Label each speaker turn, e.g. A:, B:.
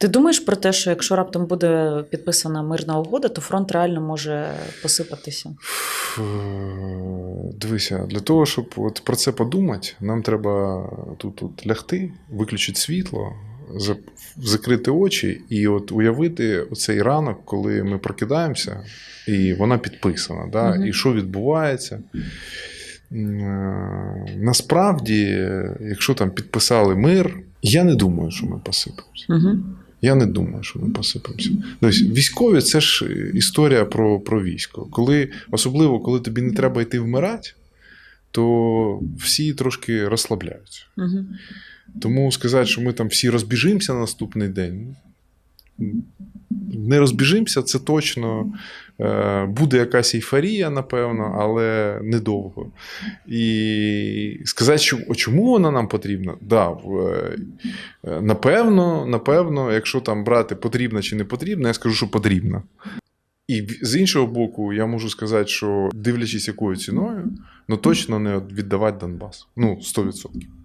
A: Ти думаєш про те, що якщо раптом буде підписана мирна угода, то фронт реально може посипатися?
B: Дивися, для того, щоб от про це подумати, нам треба тут, тут лягти, виключити світло, закрити очі і от уявити оцей ранок, коли ми прокидаємося, і вона підписана. Да?
A: Мгм.
B: І що відбувається. Е, Насправді, якщо там підписали мир, я не думаю, що ми посипемося.
A: Угу.
B: Я не думаю, що ми посипемося. Тобто, військові це ж історія про, про військо. Коли, особливо, коли тобі не треба йти вмирати, то всі трошки розслабляються.
A: Угу.
B: Тому сказати, що ми там всі розбіжимося на наступний день. Не розбіжимося, це точно. Е, Буде якась ейфорія, напевно, але недовго. І сказати, що, чому вона нам потрібна? Да, е, напевно, напевно, якщо там брати потрібна чи не потрібна, я скажу, що потрібна. І з іншого боку, я можу сказати, що дивлячись якою ціною, ну точно не віддавати Донбас. Ну, 100%.